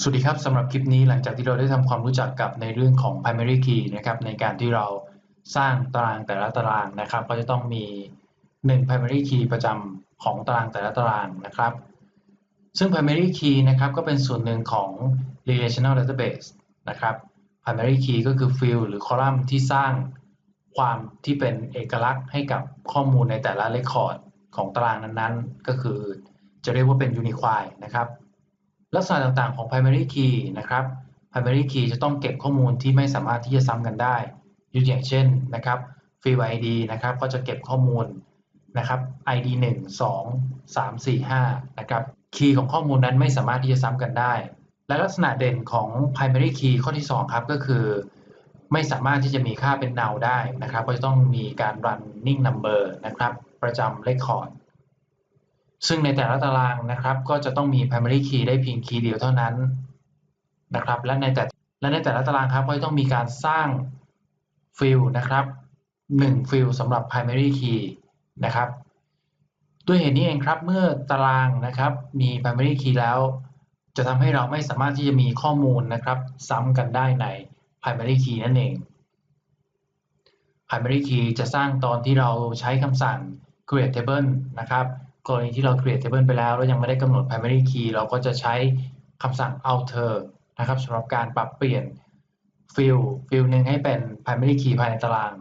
สวัสดีครับสำหรับคลิปนี้หลังจากที่เราได้ทำความรู้จักกับในเรื่องของ primary key นะครับในการที่เราสร้างตารางแต่ละตารางนะครับ ก็จะต้องมี 1 primary key ประจำของตารางแต่ละตารางนะครับ ซึ่ง primary key นะครับก็เป็นส่วนหนึ่งของ relational database นะครับ primary key ก็คือ field หรือ column ที่สร้างความที่เป็นเอกลักษณ์ให้กับข้อมูลในแต่ละ record ของตารางนั้นๆ ก็คือจะเรียกว่าเป็น unified นะครับ ลักษณะต่างๆของ primary key นะครับ primary key จะต้องเก็บข้อมูลที่ไม่สามารถที่จะซ้ำกันได้ยกอย่างเช่นนะครับ field id นะครับ ก็จะเก็บข้อมูลนะครับ id 1 2 3 4 5นะครับคีย์ของข้อมูลนั้นไม่สามารถที่จะซ้ำกันได้ และลักษณะเด่นของ primary key ข้อที่ 2 ครับก็คือ ไม่สามารถที่จะมีค่าเป็น null ได้นะครับ ก็จะต้องมีการ running number นะครับ ประจำ record ซึ่งในแต่ละตารางนะครับก็จะต้องมี primary key ได้เพียงคีย์เดียวเท่านั้นนะครับและในแต่และในแต่ละตารางครับก็จะต้องมีการสร้างฟิลนะครับ1ฟิลสำหรับ primary key นะครับด้วยเหตุนี้เองครับเมื่อตารางนะครับมี primary key แล้ว จะทำให้เราไม่สามารถที่จะมีข้อมูลนะครับซ้ำกันได้ใน primary key นั่นเอง primary key จะสร้างตอนที่เราใช้คำสั่ง create table นะครับ กรณีที่เรา create table ไปแล้วแล้วยังไม่ได้กำหนด primary key เราก็จะใช้คำสั่ง alter นะครับสำหรับการปรับเปลี่ยน field field หนึ่งให้เป็น primary key ภายในตาราง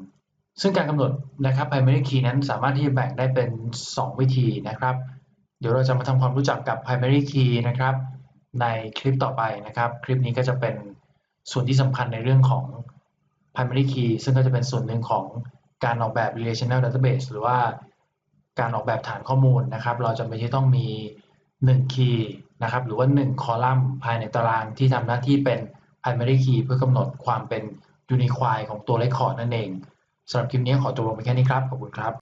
ซึ่งการกำหนดนะครับ primary key นั้นสามารถที่จะแบ่งได้เป็น 2 วิธีนะครับ เดี๋ยวเราจะมาทำความรู้จักกับ primary key นะครับ ในคลิปต่อไปนะครับ คลิปนี้ก็จะเป็นส่วนที่สำคัญในเรื่องของ primary key ซึ่งก็จะเป็นส่วนหนึ่งของการออกแบบ relational database หรือว่า การออกแบบฐานข้อมูลนะครับ เราจะไม่ใช่ต้องมี1 key นะครับ หรือว่า1 column ภายในตารางที่ทำหน้าที่เป็น primary key เพื่อกำหนดความเป็น unified ของตัว record นั่นเองสำหรับคลิปนี้ขอตัวลงไปแค่นี้ครับ ขอบคุณครับ